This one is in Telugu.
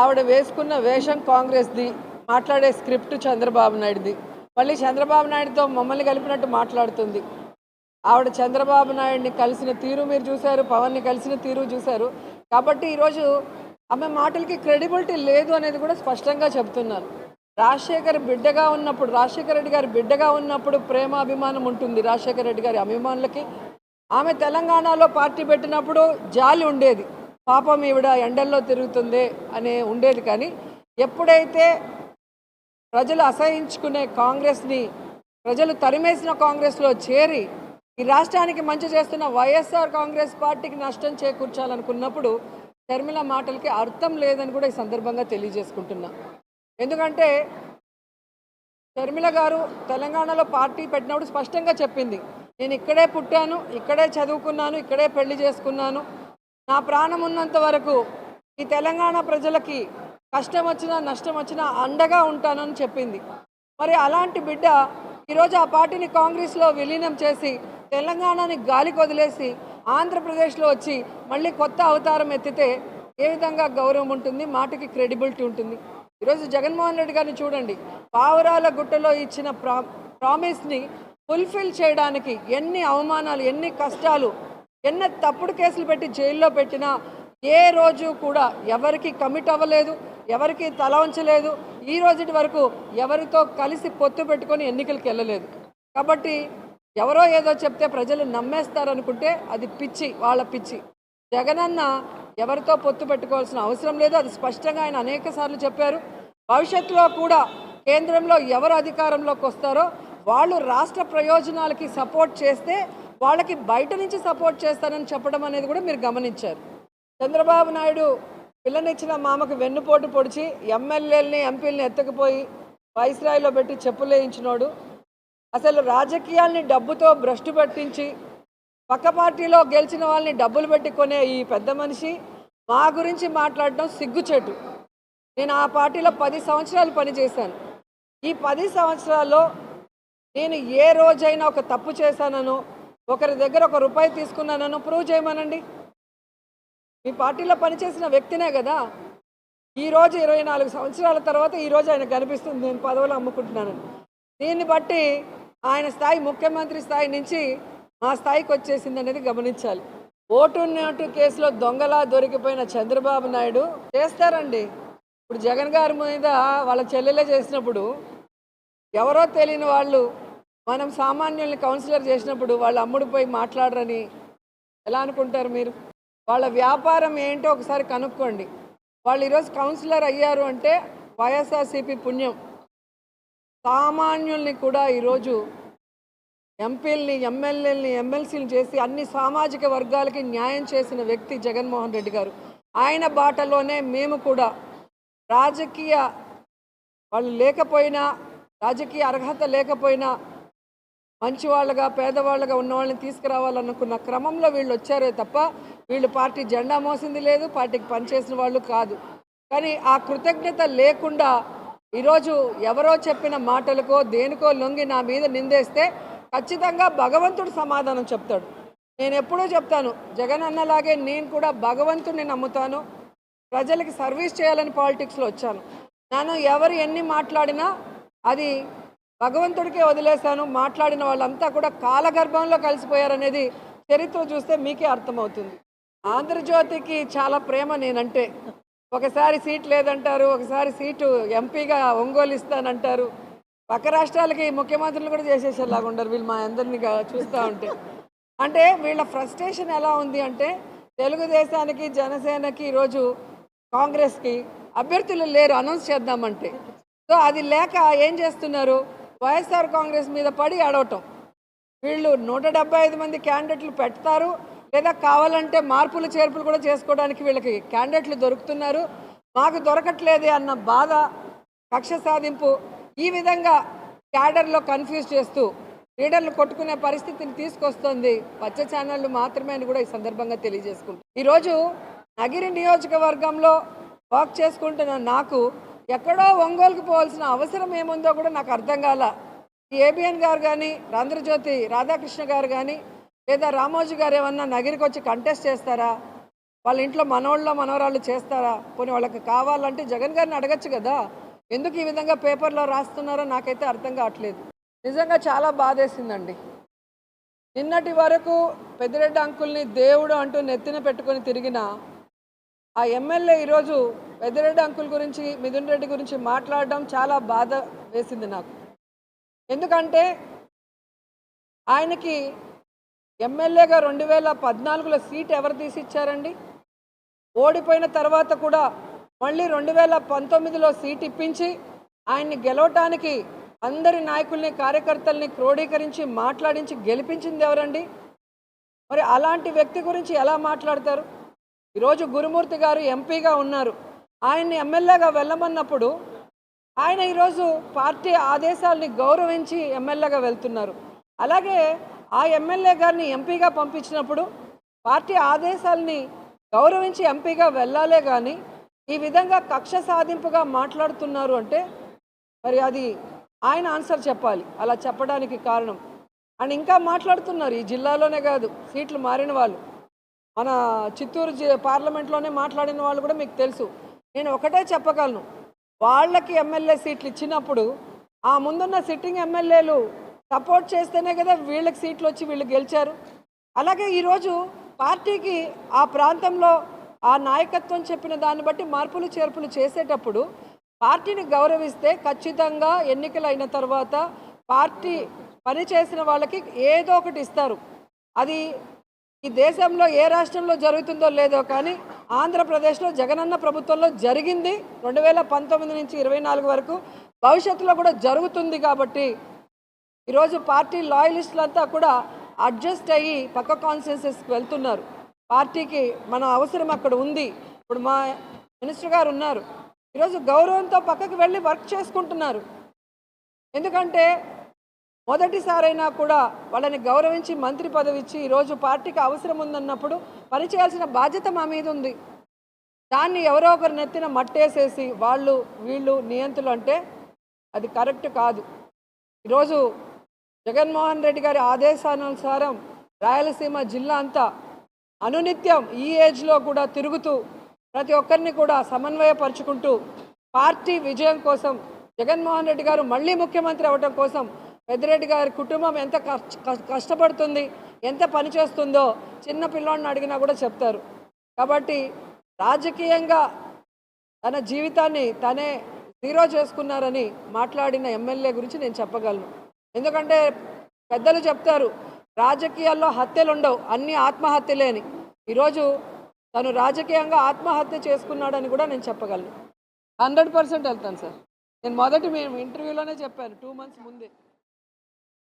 ఆవిడ వేసుకున్న వేషం కాంగ్రెస్ది. మాట్లాడే స్క్రిప్ట్ చంద్రబాబు నాయుడుది. మళ్ళీ చంద్రబాబు నాయుడుతో మమ్మల్ని కలిపినట్టు మాట్లాడుతుంది. ఆవిడ చంద్రబాబు నాయుడిని కలిసిన తీరు మీరు చూశారు పవన్ని కలిసిన తీరు చూశారు. కాబట్టి ఈరోజు ఆమె మాటలకి క్రెడిబిలిటీ లేదు అనేది కూడా స్పష్టంగా చెప్తున్నారు రాజశేఖర్ బిడ్డగా ఉన్నప్పుడు రాజశేఖర రెడ్డి గారి బిడ్డగా ఉన్నప్పుడు ప్రేమ అభిమానం ఉంటుంది రాజశేఖర రెడ్డి గారి అభిమానులకి. ఆమె తెలంగాణలో పార్టీ పెట్టినప్పుడు జాలి ఉండేది. పాపం ఈవిడ ఎండల్లో తిరుగుతుంది అనే ఉండేది కానీ ఎప్పుడైతే ప్రజలు అసహించుకునే కాంగ్రెస్ని ప్రజలు తరిమేసిన కాంగ్రెస్లో చేరి ఈ రాష్ట్రానికి మంచి చేస్తున్న వైఎస్ఆర్ కాంగ్రెస్ పార్టీకి నష్టం చేకూర్చాలనుకున్నప్పుడు షర్మిల మాటలకి అర్థం లేదని కూడా ఈ సందర్భంగా తెలియజేసుకుంటున్నా. ఎందుకంటే షర్మిల గారు తెలంగాణలో పార్టీ పెట్టినప్పుడు స్పష్టంగా చెప్పింది నేను ఇక్కడే పుట్టాను ఇక్కడే చదువుకున్నాను ఇక్కడే పెళ్ళి చేసుకున్నాను నా ప్రాణం ఉన్నంత వరకు ఈ తెలంగాణ ప్రజలకి కష్టం వచ్చినా నష్టం వచ్చినా అండగా ఉంటానని చెప్పింది. మరి అలాంటి బిడ్డ ఈరోజు ఆ పార్టీని కాంగ్రెస్లో విలీనం చేసి తెలంగాణని గాలికి వదిలేసి ఆంధ్రప్రదేశ్లో వచ్చి మళ్ళీ కొత్త అవతారం ఎత్తితే ఏ విధంగా గౌరవం ఉంటుంది మాటకి క్రెడిబిలిటీ ఉంటుంది? ఈరోజు జగన్మోహన్ రెడ్డి గారిని చూడండి. పావురాల గుట్టలో ఇచ్చిన ప్రా ప్రామిస్ని ఫుల్ఫిల్ చేయడానికి ఎన్ని అవమానాలు ఎన్ని కష్టాలు ఎన్ని తప్పుడు కేసులు పెట్టి జైల్లో పెట్టినా ఏ రోజు కూడా ఎవరికి కమిట్ అవ్వలేదు ఎవరికి తల ఉంచలేదు ఈ రోజుటి వరకు ఎవరితో కలిసి పొత్తు పెట్టుకొని ఎన్నికలకు వెళ్ళలేదు. కాబట్టి ఎవరో ఏదో చెప్తే ప్రజలు నమ్మేస్తారనుకుంటే అది పిచ్చి వాళ్ళ పిచ్చి. జగనన్న ఎవరితో పొత్తు పెట్టుకోవాల్సిన అవసరం లేదు అది స్పష్టంగా ఆయన అనేక సార్లు చెప్పారు. భవిష్యత్తులో కూడా కేంద్రంలో ఎవరు అధికారంలోకి వస్తారో వాళ్ళు రాష్ట్ర ప్రయోజనాలకి సపోర్ట్ చేస్తే వాళ్ళకి బయట నుంచి సపోర్ట్ చేస్తానని చెప్పడం అనేది కూడా మీరు గమనించారు. చంద్రబాబు నాయుడు పిల్లనిచ్చిన మామకు వెన్నుపోటు పొడిచి ఎమ్మెల్యేలని ఎంపీలని ఎత్తకపోయి వైస్రాయిలో పెట్టి చెప్పులేయించినోడు అసలు రాజకీయాల్ని డబ్బుతో భ్రష్టు పట్టించి పక్క పార్టీలో గెలిచిన వాళ్ళని డబ్బులు పెట్టి కొనే ఈ పెద్ద మనిషి మా గురించి మాట్లాడడం సిగ్గుచేటు. నేను ఆ పార్టీలో పది సంవత్సరాలు పనిచేశాను. ఈ పది సంవత్సరాల్లో నేను ఏ రోజైనా ఒక తప్పు చేశాననో ఒకరి దగ్గర ఒక రూపాయి తీసుకున్నానను ప్రూవ్ చేయమనండి. మీ పార్టీలో పనిచేసిన వ్యక్తినే కదా. ఈరోజు ఇరవై నాలుగు సంవత్సరాల తర్వాత ఈరోజు ఆయన కనిపిస్తుంది. నేను పదవులు అమ్ముకుంటున్నానని. దీన్ని బట్టి ఆయన స్థాయి ముఖ్యమంత్రి స్థాయి నుంచి మా స్థాయికి వచ్చేసింది అనేది గమనించాలి. ఓటు నోటు కేసులో దొంగలా దొరికిపోయిన చంద్రబాబు నాయుడు చేస్తారండి. ఇప్పుడు జగన్ గారి మీద వాళ్ళ చెల్లెలే చేసినప్పుడు ఎవరో తెలియని వాళ్ళు మనం సామాన్యుల్ని కౌన్సిలర్ చేసినప్పుడు వాళ్ళు అమ్ముడిపోయి మాట్లాడరని ఎలా అనుకుంటారు మీరు? వాళ్ళ వ్యాపారం ఏంటో ఒకసారి కనుక్కోండి. వాళ్ళు ఈరోజు కౌన్సిలర్ అయ్యారు అంటే వైఎస్ఆర్సీపీ పుణ్యం. సామాన్యుల్ని కూడా ఈరోజు ఎంపీల్ని ఎమ్మెల్యేలని ఎమ్మెల్సీలు చేసి అన్ని సామాజిక వర్గాలకి న్యాయం చేసిన వ్యక్తి జగన్మోహన్ రెడ్డి గారు. ఆయన బాటలోనే మేము కూడా రాజకీయ వాళ్ళు లేకపోయినా రాజకీయ అర్హత లేకపోయినా మంచివాళ్ళగా పేదవాళ్ళగా ఉన్న వాళ్ళని తీసుకురావాలనుకున్న క్రమంలో వీళ్ళు వచ్చారే తప్ప వీళ్ళు పార్టీ జెండా మోసింది లేదు పార్టీకి పనిచేసిన వాళ్ళు కాదు. కానీ ఆ కృతజ్ఞత లేకుండా ఈరోజు ఎవరో చెప్పిన మాటలకో దేనికో లొంగి నా మీద నిందేస్తే ఖచ్చితంగా భగవంతుడు సమాధానం చెప్తాడు. నేను ఎప్పుడూ చెప్తాను జగన్ అన్నలాగే నేను కూడా భగవంతుడిని నమ్ముతాను ప్రజలకి సర్వీస్ చేయాలని పాలిటిక్స్లో వచ్చాను. నేను ఎవరు ఎన్ని మాట్లాడినా అది భగవంతుడికే వదిలేశాను. మాట్లాడిన వాళ్ళంతా కూడా కాలగర్భంలో కలిసిపోయారనేది చరిత్ర చూస్తే మీకే అర్థమవుతుంది. ఆంధ్రజ్యోతికి చాలా ప్రేమ నేనంటే. ఒకసారి సీట్ లేదంటారు ఒకసారి సీటు ఎంపీగా ఒంగోలు ఇస్తానంటారు. పక్క రాష్ట్రాలకి ముఖ్యమంత్రులు కూడా చేసేసేలాగా ఉండరు వీళ్ళు మా అందరినీ చూస్తూ ఉంటే. అంటే వీళ్ళ ఫ్రస్ట్రేషన్ ఎలా ఉంది అంటే తెలుగుదేశానికి జనసేనకి ఈరోజు కాంగ్రెస్కి అభ్యర్థులు లేరు అనౌన్స్ చేద్దామంటే. సో అది లేక ఏం చేస్తున్నారు? వైఎస్ఆర్ కాంగ్రెస్ మీద పడి అడవటం. వీళ్ళు నూట డెబ్బై ఐదు మంది క్యాండిడేట్లు పెడతారు. లేదా కావాలంటే మార్పులు చేర్పులు కూడా చేసుకోవడానికి వీళ్ళకి క్యాండిడేట్లు దొరుకుతున్నారు. మాకు దొరకట్లేదే అన్న బాధ కక్ష సాధింపు ఈ విధంగా క్యాడర్లో కన్ఫ్యూజ్ చేస్తూ లీడర్లు కొట్టుకునే పరిస్థితిని తీసుకొస్తుంది పచ్చ ఛానళ్ళు మాత్రమే అని కూడా ఈ సందర్భంగా తెలియజేసుకుంటాం ఈరోజు నగిరి నియోజకవర్గంలో వర్క్ చేసుకుంటున్న నాకు ఎక్కడో ఒంగోలుకు పోవాల్సిన అవసరం ఏముందో కూడా నాకు అర్థం కాల. ఏబిఎన్ గారు కానీ ఆంధ్రజ్యోతి రాధాకృష్ణ గారు కానీ లేదా రామోజీ గారు ఏమన్నా నగిరికి వచ్చి కంటెస్ట్ చేస్తారా? వాళ్ళ ఇంట్లో మనోళ్ళ మనవరాళ్ళు చేస్తారా? పోనీ వాళ్ళకి కావాలంటే జగన్ గారిని అడగచ్చు కదా. ఎందుకు ఈ విధంగా పేపర్లో రాస్తున్నారో నాకైతే అర్థం కావట్లేదు. నిజంగా చాలా బాధేసిందండి. నిన్నటి వరకు పెద్దిరెడ్డి అంకుల్ని దేవుడు అంటూ నెత్తిన పెట్టుకొని తిరిగిన ఆ ఎమ్మెల్యే ఈరోజు పెద్దిరెడ్డి అంకుల్ గురించి మిథున్ రెడ్డి గురించి మాట్లాడడం చాలా బాధ వేసింది నాకు. ఎందుకంటే ఆయనకి ఎమ్మెల్యేగా రెండు వేల పద్నాలుగులో సీట్ ఎవరు తీసి ఇచ్చారండి ఓడిపోయిన తర్వాత కూడా మళ్ళీ రెండు వేల పంతొమ్మిదిలో సీట్ ఇప్పించి ఆయన్ని గెలవటానికి అందరి నాయకుల్ని కార్యకర్తల్ని క్రోడీకరించి మాట్లాడించి గెలిపించింది ఎవరండి? మరి అలాంటి వ్యక్తి గురించి ఎలా మాట్లాడతారు? ఈరోజు గురుమూర్తి గారు ఎంపీగా ఉన్నారు. ఆయన్ని ఎమ్మెల్యేగా వెళ్ళమన్నప్పుడు ఆయన ఈరోజు పార్టీ ఆదేశాలని గౌరవించి ఎమ్మెల్యేగా వెళ్తున్నారు. అలాగే ఆ ఎమ్మెల్యే గారిని ఎంపీగా పంపించినప్పుడు పార్టీ ఆదేశాలని గౌరవించి ఎంపీగా వెళ్ళాలే కానీ ఈ విధంగా కక్ష సాధింపుగా మాట్లాడుతున్నారు అంటే మరి అది ఆయన ఆన్సర్ చెప్పాలి. అలా చెప్పడానికి కారణం. అండ్ ఇంకా మాట్లాడుతున్నారు. ఈ జిల్లాలోనే కాదు సీట్లు మారిన వాళ్ళు. మన చిత్తూరు జి పార్లమెంట్లోనే మాట్లాడిన వాళ్ళు కూడా మీకు తెలుసు. నేను ఒకటే చెప్పగలను. వాళ్ళకి ఎమ్మెల్యే సీట్లు ఇచ్చినప్పుడు ఆ ముందున్న సిట్టింగ్ ఎమ్మెల్యేలు సపోర్ట్ చేస్తేనే కదా వీళ్ళకి సీట్లు వచ్చి వీళ్ళు గెలిచారు. అలాగే ఈరోజు పార్టీకి ఆ ప్రాంతంలో ఆ నాయకత్వం చెప్పిన దాన్ని బట్టి మార్పులు చేర్పులు చేసేటప్పుడు పార్టీని గౌరవిస్తే ఖచ్చితంగా ఎన్నికలు అయిన తర్వాత పార్టీ పని చేసిన వాళ్ళకి ఏదో ఒకటి ఇస్తారు. అది ఈ దేశంలో ఏ రాష్ట్రంలో జరుగుతుందో లేదో కానీ ఆంధ్రప్రదేశ్లో జగనన్న ప్రభుత్వంలో జరిగింది. రెండు వేల పంతొమ్మిది నుంచి ఇరవై నాలుగు వరకు భవిష్యత్తులో కూడా జరుగుతుంది కాబట్టి ఈరోజు పార్టీ లాయలిస్టులంతా కూడా అడ్జస్ట్ అయ్యి పక్క కాన్స్టిట్యూన్సీస్కి వెళ్తున్నారు. పార్టీకి మన అవసరం అక్కడ ఉంది. ఇప్పుడు మా మినిస్టర్ గారు ఉన్నారు. ఈరోజు గౌరవంతో పక్కకి వెళ్ళి వర్క్ చేసుకుంటున్నారు. ఎందుకంటే మొదటిసారైనా కూడా వాళ్ళని గౌరవించి మంత్రి పదవి ఇచ్చి ఈరోజు పార్టీకి అవసరం ఉందన్నప్పుడు పనిచేయాల్సిన బాధ్యత మా మీద ఉంది. దాన్ని ఎవరో ఒకరు నెత్తిన మట్టేసేసి వాళ్ళు వీళ్ళు నియంతులు అంటే అది కరెక్ట్ కాదు. ఈరోజు జగన్మోహన్ రెడ్డి గారి ఆదేశానుసారం రాయలసీమ జిల్లా అంతా అనునిత్యం ఈ ఏజ్లో కూడా తిరుగుతూ ప్రతి ఒక్కరిని కూడా సమన్వయపరుచుకుంటూ పార్టీ విజయం కోసం జగన్మోహన్ రెడ్డి గారు మళ్ళీ ముఖ్యమంత్రి అవ్వటం కోసం పెద్దిరెడ్డి గారి కుటుంబం ఎంత కష్టపడుతుంది ఎంత పని చేస్తుందో చిన్న పిల్లోడిని అడిగినా కూడా చెప్తారు. కాబట్టి రాజకీయంగా తన జీవితాన్ని తనే జీరో చేసుకున్నారని మాట్లాడిన ఎమ్మెల్యే గురించి నేను చెప్పగలను. ఎందుకంటే పెద్దలు చెప్తారు రాజకీయాల్లో హత్యలు ఉండవు అన్ని ఆత్మహత్యలే అని. ఈరోజు తను రాజకీయంగా ఆత్మహత్య చేసుకున్నాడని కూడా నేను చెప్పగలను. హండ్రెడ్ పర్సెంట్ వెళ్తాను సార్. నేను మొదటి మేము ఇంటర్వ్యూలోనే చెప్పాను టూ మంత్స్ ముందే.